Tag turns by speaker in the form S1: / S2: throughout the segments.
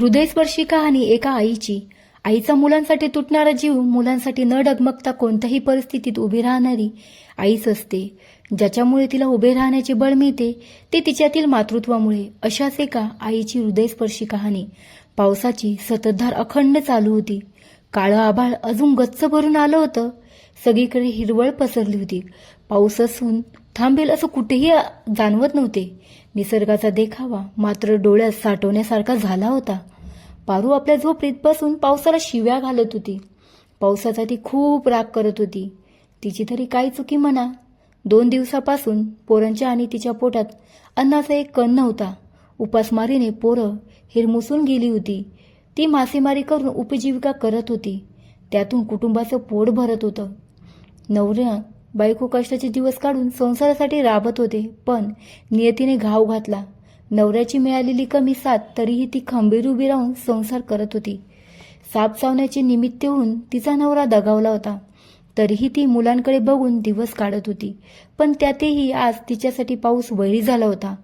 S1: हृदयस्पर्शी कहाणी एका आईची. आईचा मुलांसाठी तुटणारा जीव मुलांसाठी न डगमगता कोणत्याही परिस्थितीत उभी राहणारी आईच असते. ज्याच्यामुळे तिला उभे राहण्याचे बळ मिळते ते तिच्यातील मातृत्वामुळे अशाच एका आईची हृदयस्पर्शी कहाणी. पावसाची सततधार अखंड चालू होती. काळं आभाळ अजून गच्च भरून आलं होतं. सगळीकडे हिरवळ पसरली होती. पाऊस असून थांबेल असं कुठेही जाणवत नव्हते. निसर्गाचा देखावा मात्र डोळ्यात साठवण्यासारखा झाला होता. पारू आपल्या झोपडीत बसून पावसाला शिव्या घालत होती. पावसाचा ती खूप राग करत होती. तिची तरी काय चुकी म्हणा. दोन दिवसापासून पोरांच्या आणि तिच्या पोटात अन्नाचा एक कण नव्हता. उपासमारीने पोरं हिरमुसून गेली होती. ती मासेमारी करून उपजीविका करत होती. त्यातून कुटुंबाचं पोट भरत होतं. नवऱ्या बायको कष्टाचे दिवस काढून संसारासाठी राबत होते पण नियतीने घाव घातला. नवऱ्याची मिळालेली कमी साथ तरीही ती खंबीर उभी राहून संसार करत होती. साप चावण्याचे निमित्त होऊन तिचा नवरा दगावला होता. तरीही ती मुलांकडे बघून दिवस काढत होती पण त्यातही आज तिच्यासाठी पाऊस वैरी झाला होता.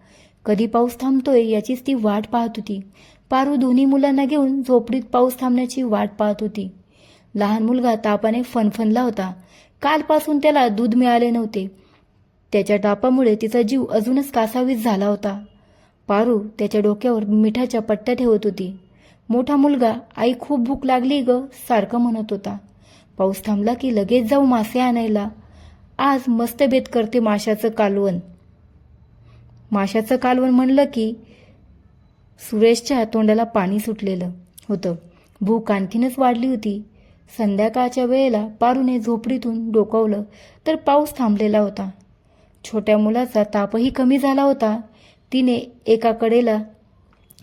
S1: कधी पाऊस थांबतोय याचीच ती वाट पाहत होती. पारू दोन्ही मुलांना घेऊन झोपडीत पाऊस थांबण्याची वाट पाहत होती. लहान मुलगा तापाने फनफनला होता. कालपासून त्याला दूध मिळाले नव्हते. त्याच्या तापामुळे तिचा जीव अजूनच कासावीस झाला होता. पारू त्याच्या डोक्यावर मिठाच्या पट्ट्या ठेवत होती. मोठा मुलगा आई खूप भूक लागली ग सारखं म्हणत होता. पाऊस थांबला की लगेच जाऊ मासे आणायला. आज मस्त भेद करते माशाचं कालवण. माशाचं कालवण म्हणलं की सुरेशच्या तोंडाला पाणी सुटलेलं होतं. भूक आणखीनच वाढली होती. संध्याकाळच्या वेळेला पारूने झोपडीतून डोकावलं तर पाऊस थांबलेला होता. छोट्या मुलाचा तापही कमी झाला होता. तिने एका कडेला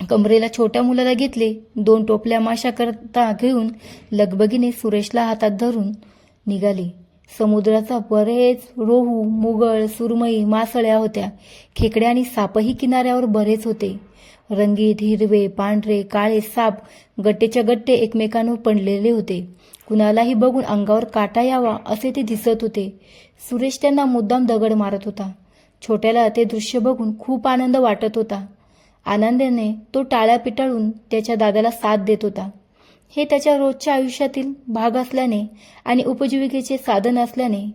S1: कमरेला छोट्या मुलाला घेतले दोन टोपल्या माशा करता घेऊन लगबगीने सुरेशला हातात धरून निघाली. समुद्राचा बरेच रोहू मुगळ सुरमई मासळ्या होत्या. खेकड्या आणि सापही किनाऱ्यावर बरेच होते. रंगीत हिरवे पांढरे काळे साप गट्टेच्या गट्टे एकमेकांवर पडलेले होते. कुणालाही बघून अंगावर काटा यावा असे ते दिसत होते. सुरेश त्यांना मुद्दाम दगड मारत होता. छोट्याला ते दृश्य बघून खूप आनंद वाटत होता. आनंदाने तो टाळ्या पिटाळून त्याच्या दादाला साथ देत होता. हे त्याच्या रोजच्या आयुष्यातील भाग असल्याने आणि उपजीविकेचे साधन असल्याने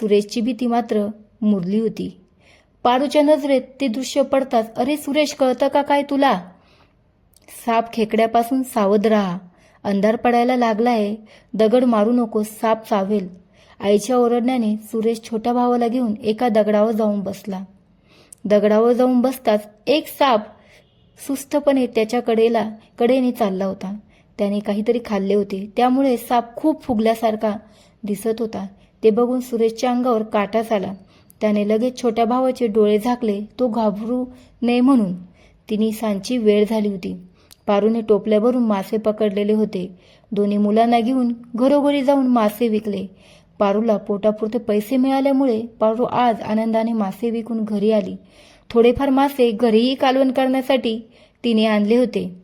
S1: सुरेशची भीती मात्र मुरली होती. पारूच्या नजरेत ते दृश्य पडताच अरे सुरेश कळतं का काय तुला? साप खेकड्यापासून सावध राहा. अंधार पडायला लागलाय. दगड मारू नको साप चावेल. आईच्या ओरडण्याने सुरेश छोट्या भावाला घेऊन एका दगडावर जाऊन बसला. दगडावर जाऊन बसताच एक साप सुस्तपणे त्याच्या कडेला कडेने चालला होता. त्याने काहीतरी खाल्ले होते. त्यामुळे साप खूप फुगल्यासारखा दिसत होता. ते बघून सुरेशच्या अंगावर काटाच आला. त्याने लगेच छोट्या भावाचे डोळे झाकले तो घाबरू नये म्हणून. तिने सांची वेळ झाली होती. पारूने टोपल्या भरून मासे पकडलेले होते. दोन्ही मुलांना घेऊन घरोघरी जाऊन मासे विकले. पारूला पोटापुरते पैसे मिळाल्यामुळे पारू आज आनंदाने मासे विकून घरी आली. थोडेफार मासे घरीही कालवण करण्यासाठी तिने आणले होते.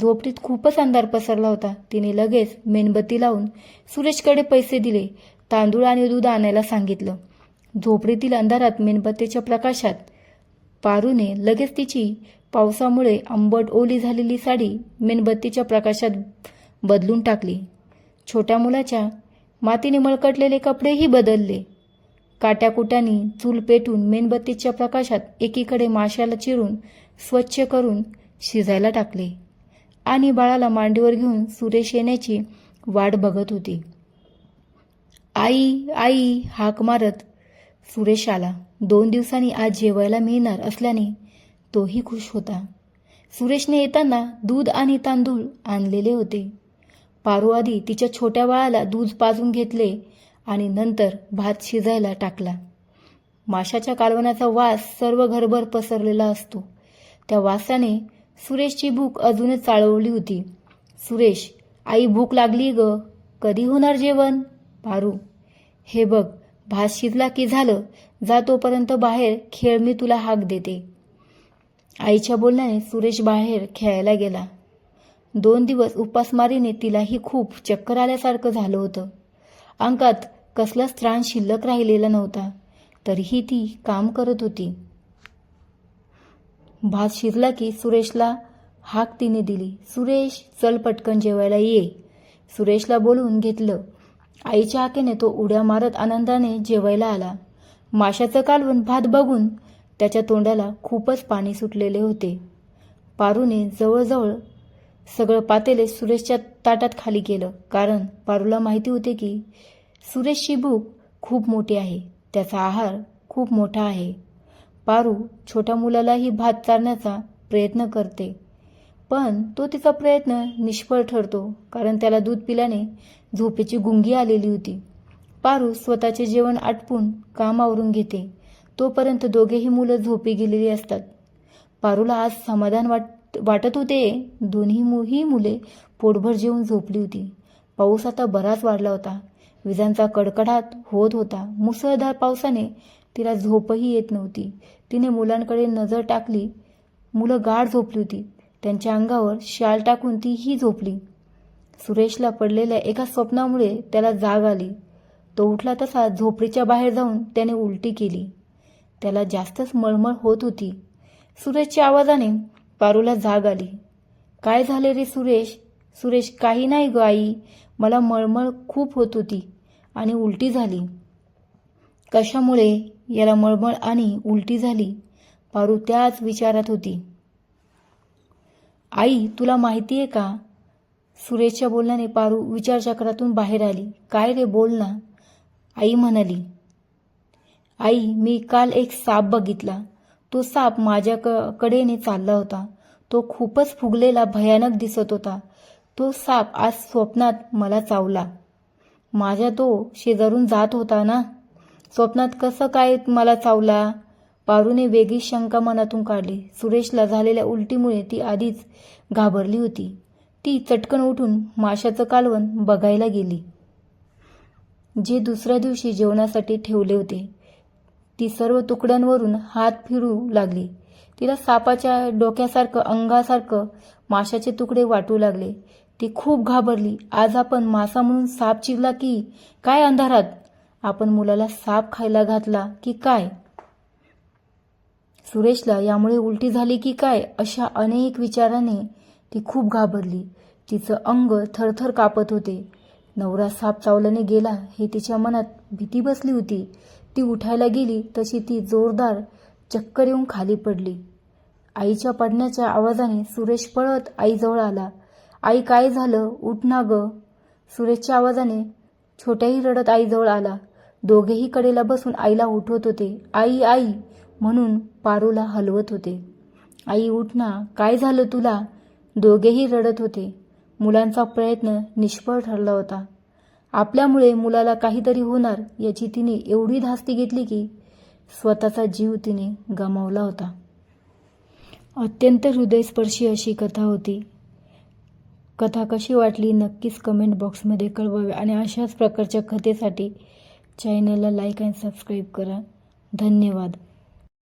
S1: झोपडीत खूपच अंधार पसरला होता. तिने लगेच मेणबत्ती लावून सुरेशकडे पैसे दिले. तांदूळ आणि दूध आणायला सांगितलं. झोपडीतील अंधारात मेणबत्तीच्या प्रकाशात पारूने लगेच तिची पावसामुळे आंबट ओली झालेली साडी मेणबत्तीच्या प्रकाशात बदलून टाकली. छोट्या मुलाच्या मातीने मळकटलेले कपडेही बदलले. काट्याकुट्यानी चूल पेटून मेणबत्तीच्या प्रकाशात एकीकडे माशाला चिरून स्वच्छ करून शिजायला टाकले आणि बाळाला मांडीवर घेऊन सुरेश येण्याची वाट बघत होती. आई आई हाक मारत सुरेश आला. दोन दिवसांनी आज जेवायला मिळणार असल्याने तोही खुश होता. सुरेशने येताना दूध आणि तांदूळ आणलेले होते. पारू आधी तिच्या छोट्या बाळाला दूध पाजून घेतले आणि नंतर भात शिजायला टाकला. माशाच्या कालवणाचा वास सर्व घरभर पसरलेला असतो. त्या वासाने सुरेशची भूक अजूनच चाळवली होती. सुरेश आई भूक लागली ग. कधी होणार जेवण? पारू. हे बघ भात शिजला की झालं जा तोपर्यंत बाहेर खेळ मी तुला हाक देते. आईच्या बोलण्याने सुरेश बाहेर खेळायला गेला. दोन दिवस उपासमारीने तिलाही खूप चक्कर आल्यासारखं झालं होतं. अंकात कसलाच त्राण शिल्लक राहिलेला नव्हता. तरीही ती काम करत होती. भात शिजला की सुरेशला हाक तिने दिली. सुरेश चल पटकन जेवायला ये. सुरेशला बोलवून घेतलं आईच्या हाकेने तो उड्या मारत आनंदाने जेवायला आला. माशाचं कालवण भात बघून त्याच्या तोंडाला खूपच पाणी सुटलेले होते. पारूने जवळजवळ सगळं पातेले सुरेशच्या ताटात खाली केलं कारण पारूला माहिती होते की सुरेशची भूक खूप मोठी आहे त्याचा आहार खूप मोठा आहे. पारू छोट्या मुलालाही भात चारण्याचा प्रयत्न करते. पण तो तिचा प्रयत्न निष्फळ ठरतो कारण त्याला दूध पिल्याने झोपेची गुंगी आलेली होती. पारू स्वतःचे जेवण आटपून कामावरून घेते. तोपर्यंत दोघेही मुलं झोपी गेलेली असतात. पारूला आज समाधान वाट वाटत होते. दोन्ही मु ही मुले पोटभर जेवून झोपली होती. पाऊस आता बराच वाढला होता. विजांचा कडकडाट होत होता. मुसळधार पावसाने तिला झोपही येत नव्हती. तिने मुलांकडे नजर टाकली. मुलं गाढ झोपली होती. त्यांच्या अंगावर शाल टाकून तीही झोपली. सुरेशला पडलेल्या एका स्वप्नामुळे त्याला जाग आली. तो उठला तसा झोपडीच्या बाहेर जाऊन त्याने उलटी केली. त्याला जास्तच मळमळ होत होती. सुरेशच्या आवाजाने पारूला जाग आली. काय झाले रे सुरेश? सुरेश काही नाही ग आई. मला मळमळ खूप होत होती आणि उलटी झाली. कशामुळे? याला मळमळ आणि उलटी झाली. पारू त्याच विचारात होती. आई तुला माहिती आहे का? सुरेशच्या बोलण्याने पारू विचारचक्रातून बाहेर आली. काय रे बोल ना. आई म्हणाली आई मी काल एक साप बघितला. तो साप माझ्या क- कडेने चालला होता. तो खूपच फुगलेला भयानक दिसत होता. तो साप आज स्वप्नात मला चावला. माझ्या तो शेजारून जात होता ना. स्वप्नात कसं काय मला चावला? पारूने वेगळी शंका मनातून काढली. सुरेशला झालेल्या उलटीमुळे ती आधीच घाबरली होती. ती चटकन उठून माशाचं कालवण बघायला गेली. जे दुसऱ्या दिवशी जेवणासाठी ठेवले होते ती सर्व तुकड्यांवरून हात फिरू लागली. तिला सापाच्या डोक्यासारखं अंगासारखं माशाचे तुकडे वाटू लागले. ती खूप घाबरली. आज आपण मासा म्हणून साप चिरला की काय अंधारात? आपण मुलाला साप खायला घातला की काय? सुरेशला यामुळे उलटी झाली की काय अशा अनेक विचाराने ती खूप घाबरली. तिचं अंग थरथर कापत होते. नवरा साप चावल्याने गेला हे तिच्या मनात भीती बसली होती. ती उठायला गेली तशी ती जोरदार चक्कर येऊन खाली पडली. आईच्या पडण्याच्या आवाजाने सुरेश पळत आईजवळ आला. आई काय झालं? उठ ना ग. सुरेशच्या आवाजाने छोट्याही रडत आईजवळ आला. दोघेही कडेला बसून आईला उठवत होते. आई आई म्हणून पारूला हलवत होते. आई उठ ना. काय झालं तुला? दोघेही रडत होते. मुलांचा प्रयत्न निष्फळ ठरला होता. आपल्यामुळे मुलाला काहीतरी होणार याची तिने एवढी धास्ती घेतली की स्वतःचा जीव तिने गमावला होता. अत्यंत हृदयस्पर्शी अशी कथा होती. कथा कशी वाटली नक्कीच कमेंट बॉक्समध्ये कळवावे आणि अशाच प्रकारच्या कथेसाठी चॅनलला लाईक अँड सबस्क्राईब करा. धन्यवाद.